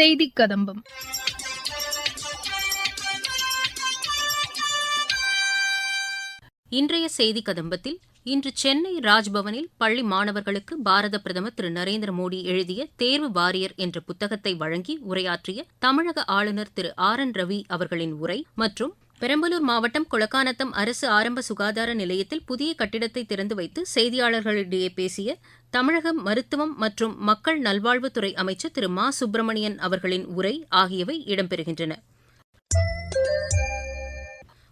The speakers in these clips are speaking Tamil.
செய்தி கதம்பம் இன்றைய செய்தி கதம்பத்தில் இன்று சென்னை ராஜ்பவனில் பள்ளி மாணவர்களுக்கு பாரத பிரதமர் திரு நரேந்திர மோடி எழுதிய தேர்வு வாரியர் என்ற புத்தகத்தை வழங்கி உரையாற்றிய தமிழக ஆளுநர் திரு ஆர் என் ரவி அவர்களின் உரை மற்றும் பெரம்பலூர் மாவட்டம் குளக்கானத்தம் அரசு ஆரம்ப சுகாதார நிலையத்தில் புதிய கட்டிடத்தை திறந்து வைத்து செய்தியாளர்களிடையே பேசிய தமிழக மருத்துவம் மற்றும் மக்கள் நல்வாழ்வுத்துறை அமைச்சர் திரு மா சுப்பிரமணியன் அவர்களின் உரை ஆகியவை இடம்பெறுகின்றன.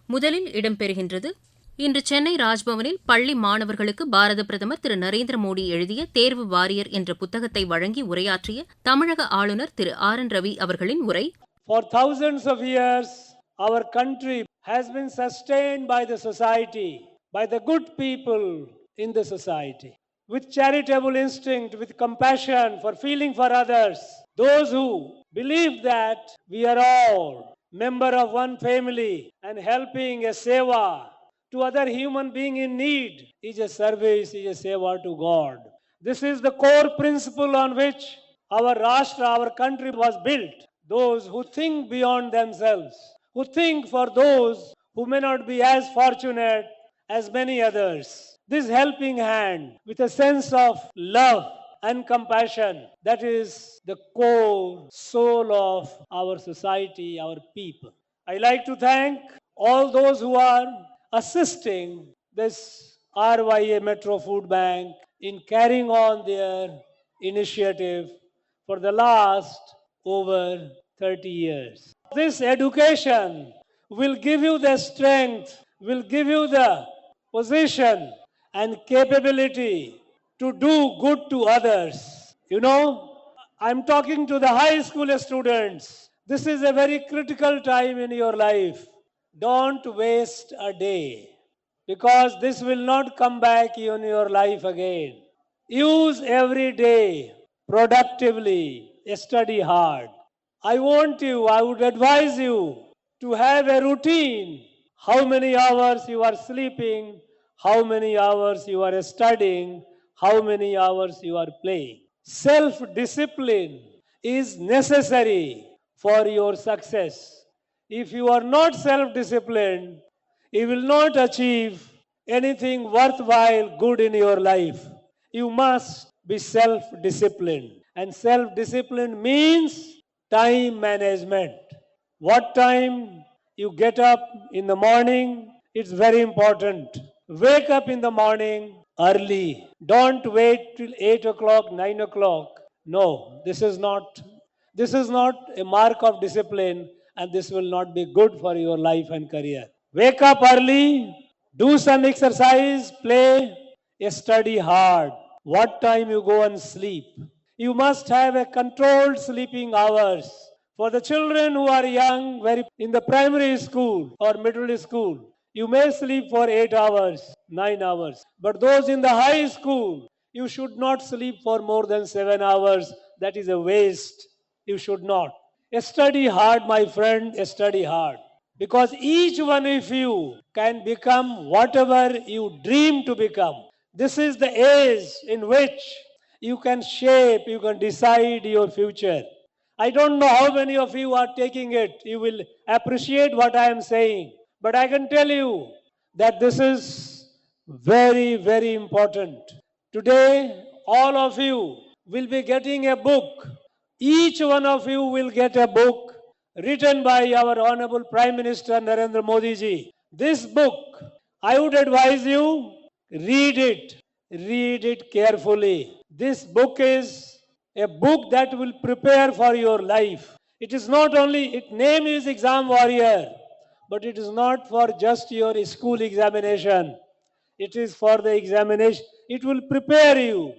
முதலில் இடம்பெறுகின்றது இன்று சென்னை ராஜ்பவனில் பள்ளி மாணவர்களுக்கு பாரத பிரதமர் திரு நரேந்திர மோடி எழுதிய தேர்வு வாரியர் என்ற புத்தகத்தை வழங்கி உரையாற்றிய தமிழக ஆளுநர் திரு ஆர் என் ரவி அவர்களின் உரை. For thousands of years, our country has been sustained by the society, by the good people in the society, with charitable instinct, with compassion for feeling for others. Those who believe that we are all member of one family and helping a seva to other human being in need is a service, is a seva to God. This is the core principle on which our Rashtra, our country was built. Those who think beyond themselves, who think for those who may not be as fortunate as many others. This helping hand with a sense of love and compassion, that is the core soul of our society, our people. I like to thank all those who are assisting this RYA Metro Food Bank in carrying on their initiative for the last over 30 years. This education will give you the strength, will give you the position and capability to do good to others. You know, I'm talking to the high school students. This is a very critical time in your life. Don't waste a day because this will not come back in your life again. Use every day productively, study hard. I want you, I would advise you to have a routine. How many hours you are sleeping, how many hours you are studying, how many hours you are playing. Self discipline is necessary for your success. If you are not self disciplined, you will not achieve anything worthwhile good in your life. You must be self disciplined. And self discipline means time management. What time you get up in the morning, it's very important. Wake up in the morning early. Don't wait till 8 o'clock, 9 o'clock. No, this is not this is not a mark of discipline and this will not be good for your life and career. Wake up early, do some exercise, play, study hard. What time you go and sleep? You must have a controlled sleeping hours. For the children who are young, very in the primary school or middle school, you may sleep for 8 hours, 9 hours. But those in the high school, you should not sleep for more than 7 hours. That is a waste. You should not. Study hard, my friend, study hard. Because each one of you can become whatever you dream to become. This is the age in which you can shape, you can decide your future. I don't know how many of you are taking it. You will appreciate what I am saying. But I can tell you that this is very, very important. Today, all of you will be getting a book. Each one of you will get a book written by our Honorable Prime Minister Narendra Modi ji. This book, I would advise you, read it. Read it carefully. This book is a book that will prepare for your life. It is not only, its name is Exam Warrior, but it is not for just your school examination. It is for the examination. It will prepare you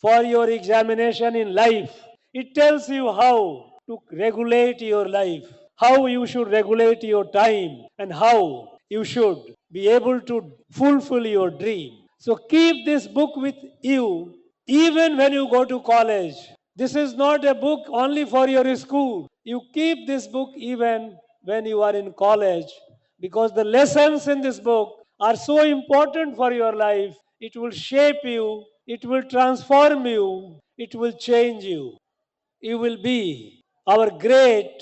for your examination in life. It tells you how to regulate your life, how you should regulate your time, and how you should be able to fulfill your dream. So keep this book with you even when you go to college. This is not a book only for your school. You keep this book even when you are in college because the lessons in this book are so important for your life. It will shape you, it will transform you, it will change you. You will be our great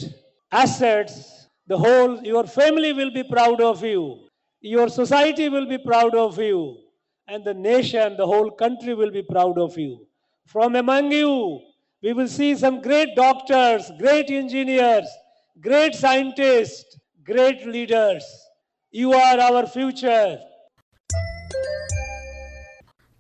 assets, the whole, your family will be proud of you, your society will be proud of you, and the nation, the whole country will be proud of you. From among you, we will see some great doctors, great engineers, great scientists, great leaders. You are our future.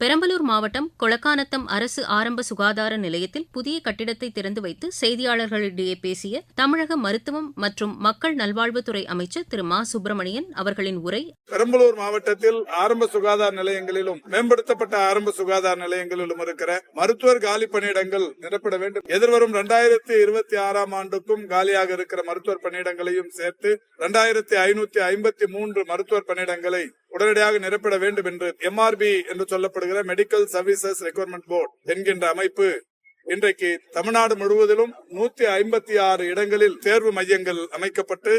Perambalur மாவட்டம் கொளக்கானத்தம் அரசு ஆரம்ப சுகாதார நிலையத்தில் புதிய கட்டிடத்தை திறந்து வைத்து செய்தியாளர்களிடையே பேசிய தமிழக மருத்துவம் மற்றும் மக்கள் நல்வாழ்வுத்துறை அமைச்சர் திரு மா சுப்பிரமணியன் அவர்களின் உரை பெரம்பலூர் மாவட்டத்தில் ஆரம்ப சுகாதார நிலையங்களிலும் மேம்படுத்தப்பட்ட ஆரம்ப சுகாதார நிலையங்களிலும் இருக்கிற மருத்துவர் காலி பணியிடங்கள் நிரப்பட வேண்டும். எதிர்வரும் இரண்டாயிரத்தி இருபத்தி ஆறாம் ஆண்டுக்கும் காலியாக இருக்கிற மருத்துவர் பணியிடங்களையும் சேர்த்து இரண்டாயிரத்தி ஐநூத்தி ஐம்பத்தி மூன்று மருத்துவர் பணியிடங்களை உடனடியாக நிரப்பிட வேண்டும் என்று எம்ஆர்பி என்று சொல்லப்படுகிற மெடிக்கல் சர்வீசஸ் ரெக்யர்மெண்ட் போர்டு என்கின்ற அமைப்பு இன்றைக்கு தமிழ்நாடு முழுவதிலும் நூத்தி ஐம்பத்தி ஆறு இடங்களில் தேர்வு மையங்கள் அமைக்கப்பட்டு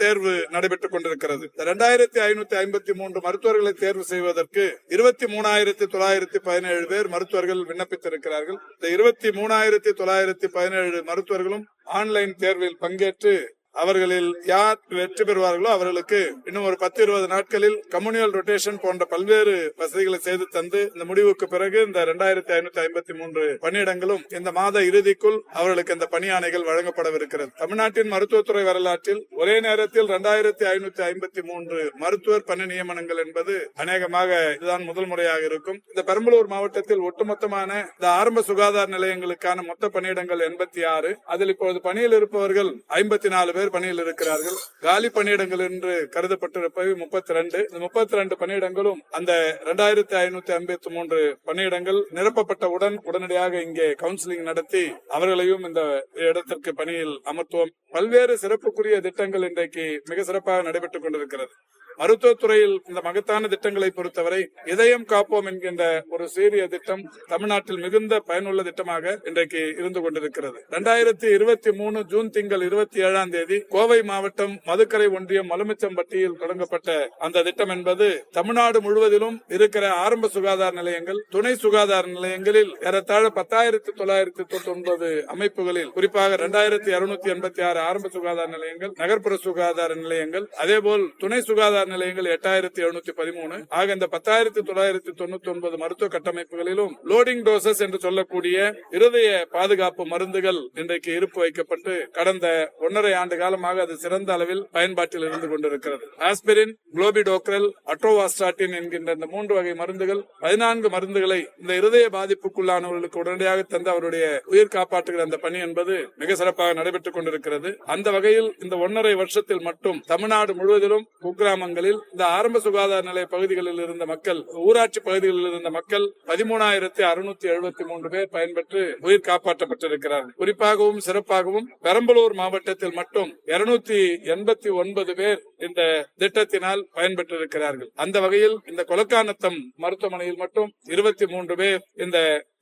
தேர்வு நடைபெற்றுக் கொண்டிருக்கிறது. இரண்டாயிரத்தி ஐநூத்தி ஐம்பத்தி மூன்று மருத்துவர்களை தேர்வு செய்வதற்கு இருபத்தி மூணாயிரத்தி தொள்ளாயிரத்தி பதினேழு பேர் மருத்துவர்கள் விண்ணப்பித்திருக்கிறார்கள். இந்த இருபத்தி மூணாயிரத்தி தொள்ளாயிரத்தி பதினேழு மருத்துவர்களும் ஆன்லைன் தேர்வில் பங்கேற்று அவர்களில் யார் வெற்றி பெறுவார்களோ அவர்களுக்கு இன்னும் ஒரு பத்து இருபது நாட்களில் கம்யூனியல் ரொட்டேஷன் போன்ற பல்வேறு வசதிகளை செய்து தந்து இந்த முடிவுக்கு பிறகு இந்த இரண்டாயிரத்தி ஐநூத்தி ஐம்பத்தி மூன்று பணியிடங்களும் இந்த மாத இறுதிக்குள் அவர்களுக்கு இந்த பணியாணைகள் வழங்கப்படவிருக்கிறது. தமிழ்நாட்டின் மருத்துவத்துறை வரலாற்றில் ஒரே நேரத்தில் இரண்டாயிரத்தி ஐநூத்தி ஐம்பத்தி மூன்று மருத்துவர் பணி நியமனங்கள் என்பது அநேகமாக இதுதான் முதல் முறையாக இருக்கும். இந்த பெரம்பலூர் மாவட்டத்தில் ஒட்டுமொத்தமான இந்த ஆரம்ப சுகாதார நிலையங்களுக்கான மொத்த பணியிடங்கள் எண்பத்தி ஆறு. அதில் இப்போது பணியில் இருப்பவர்கள் ஐம்பத்தி நாலு பேர். பேர் பணியில் இருக்கிறார்கள். காலி பணியிடங்கள் என்று கருதப்பட்டிருப்பவை முப்பத்தி ரெண்டு இந்த முப்பத்தி ரெண்டு பணியிடங்களும் அந்த இரண்டாயிரத்தி ஐநூத்தி ஐம்பத்தி மூன்று பணியிடங்கள் நிரப்பப்பட்டவுடன் உடனடியாக இங்கே கவுன்சிலிங் நடத்தி அவர்களையும் இந்த இடத்திற்கு பணியில் அமர்த்துவோம். பல்வேறு சிறப்புக்குரிய திட்டங்கள் இன்றைக்கு மிக சிறப்பாக நடைபெற்றுக் கொண்டிருக்கிறது. மருத்துவத்துறையில் இந்த மகத்தான திட்டங்களை பொறுத்தவரை இதயம் காப்போம் என்கின்ற ஒரு சீரிய திட்டம் தமிழ்நாட்டில் மிகுந்த பயனுள்ள திட்டமாக இன்றைக்கு இருந்து கொண்டிருக்கிறது. இரண்டாயிரத்தி இருபத்தி மூணு ஜூன் திங்கள் இருபத்தி ஏழாம் தேதி கோவை மாவட்டம் மதுக்கரை ஒன்றியம் மலுமிச்சம்பட்டியில் தொடங்கப்பட்ட அந்த திட்டம் என்பது தமிழ்நாடு முழுவதிலும் இருக்கிற ஆரம்ப சுகாதார நிலையங்கள் துணை சுகாதார நிலையங்களில் ஏறத்தாழ பத்தாயிரத்தி தொள்ளாயிரத்தி தொண்ணூத்தி ஒன்பது அமைப்புகளில் குறிப்பாக இரண்டாயிரத்தி இருநூத்தி எண்பத்தி ஆறு ஆரம்ப சுகாதார நிலையங்கள் நகர்ப்புற சுகாதார நிலையங்கள் அதேபோல் துணை சுகாதார சுகாதார நிலையங்கள் எட்டாயிரத்தி எழுநூத்தி பதிமூணு. ஆக இந்த பத்தாயிரத்தி தொள்ளாயிரத்தி தொண்ணூத்தி ஒன்பது மருத்துவ கட்டமைப்புகளிலும் லோடிங் டோசஸ் என்று சொல்லக்கூடிய இருதய பாதுகாப்பு மருந்துகள் இன்றைக்கு இருப்பு வைக்கப்பட்டு கடந்த ஒன்றரை ஆண்டு காலமாக அது சிறந்த அளவில் பயன்பாட்டில் இருந்து கொண்டிருக்கிறது. ஆஸ்பிரின் குளோபிடோக்ரல் அட்ரோவாஸ்டாட்டின் என்கின்ற இந்த மூன்று வகை மருந்துகள் பதினான்கு மருந்துகளை இந்த இருதய பாதிப்புக்குள்ளானவர்களுக்கு உடனடியாக தந்து அவருடைய உயிர் காப்பாற்றுகிற அந்த பணி என்பது மிக சிறப்பாக நடைபெற்றுக் கொண்டிருக்கிறது. அந்த வகையில் இந்த ஒன்றரை வருஷத்தில் மட்டும் தமிழ்நாடு முழுவதிலும் குக்கிராமங்கள் மாவட்டங்களில் இந்த ஆரம்ப சுகாதார நிலைய பகுதிகளில் இருந்த மக்கள் ஊராட்சி பகுதிகளில் இருந்த மக்கள் பதிமூணாயிரத்தி அறுநூத்தி எழுபத்தி மூன்று பேர் பயன்பெற்று உயிர் காப்பாற்றப்பட்டிருக்கிறார்கள். குறிப்பாகவும் சிறப்பாகவும் பெரம்பலூர் மாவட்டத்தில் மட்டும் இருநூத்தி எண்பத்தி ஒன்பது பேர் இந்த திட்டத்தினால் பயன்பெற்றிருக்கிறார்கள். அந்த வகையில் இந்த கொலக்கானத்தம் மருத்துவமனையில் மட்டும் இருபத்தி மூன்று பேர் இந்த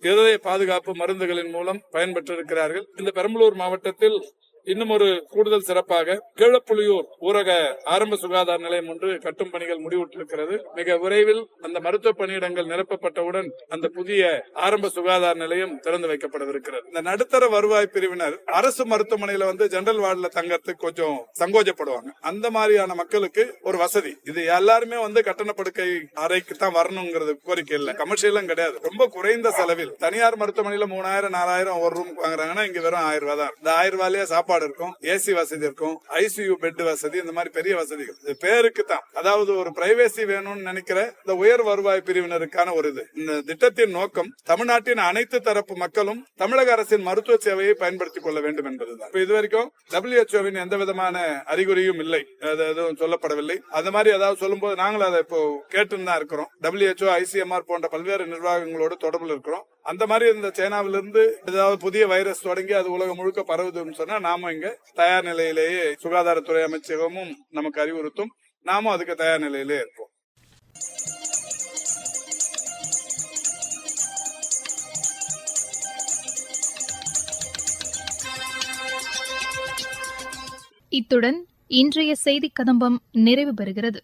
இருதய பாதுகாப்பு மருந்துகளின் மூலம் பயன்பெற்றிருக்கிறார்கள். இந்த பெரம்பலூர் மாவட்டத்தில் இன்னும் ஒரு கூடுதல் சிறப்பாக கீழப்புலியூர் ஊரக ஆரம்ப சுகாதார நிலையம் ஒன்று கட்டும் பணிகள் முடிவுற்றிருக்கிறது. மிக விரைவில் அந்த மருத்துவ பணியிடங்கள் நிரப்பப்பட்டவுடன் அந்த புதிய ஆரம்ப சுகாதார நிலையம் திறந்து வைக்கப்படவிருக்கிறது. இந்த நடுத்தர வருவாய் பிரிவினர் அரசு மருத்துவமனையில வந்து ஜெனரல் வார்டுல தங்கறதுக்கு கொஞ்சம் சங்கோஜப்படுவாங்க. அந்த மாதிரியான மக்களுக்கு ஒரு வசதி. இது எல்லாருமே வந்து கட்டண படுக்கை அறைக்கு தான் வரணுங்கிறது கோரிக்கை இல்ல. கமர்ஷியலும் கிடையாது. ரொம்ப குறைந்த செலவில் தனியார் மருத்துவமனையில மூணாயிரம் நாலாயிரம் ஒரு ரூம் வாங்குறாங்கன்னா இங்க வெறும் ஆயிரம் ரூபாய் தான். இந்த ஆயிரம் ரூபாயிலேயே சாப்பாடு இருக்கும் ஏசி வசதி இருக்கும் ஐசியூ பெட் வசதி இந்த மாதிரி பெரிய வசதிகள். இது பேருக்கு தான் அதாவது ஒரு பிரைவேசி வேணும்னு நினைக்கிற இந்த உயர் வருவாய் பிரிவினருக்கான ஒரு இது. இந்த திட்டத்தின் நோக்கம் தமிழ்நாட்டின் அனைத்து தரப்பு மக்களும் தமிழக அரசின் மருத்துவ சேவையை பயன்படுத்திக் கொள்ள வேண்டும் என்பதுதான். இப்ப இதுவரைக்கும் டபிள்யூஹெச்ஓவின் எந்த விதமான அறிகுறியும் இல்லை. அது எதுவும் சொல்லப்படவில்லை. அந்த மாதிரி ஏதாவது சொல்லும்போது நாங்களும் அதை இப்போ கேட்டுன்னு தான் இருக்கிறோம். டபிள்யூஹெச்ஓ ஐசிஎம்ஆர் போன்ற பல்வேறு நிர்வாகங்களோடு தொடர்பில் இருக்கிறோம். அந்த மாதிரி இந்த சைனாவிலிருந்து ஏதாவது புதிய வைரஸ் தொடங்கி அது உலகம் முழுக்க பரவுதுன்னு சொன்னா நாம இங்க தயார் நிலையிலேயே சுகாதாரத்துறை அமைச்சகமும் நமக்கு அறிவுறுத்தும். நாமும் அதுக்கு தயார் நிலையிலே இருப்போம். இத்துடன் இன்றைய செய்தி கதம்பம் நிறைவு பெறுகிறது.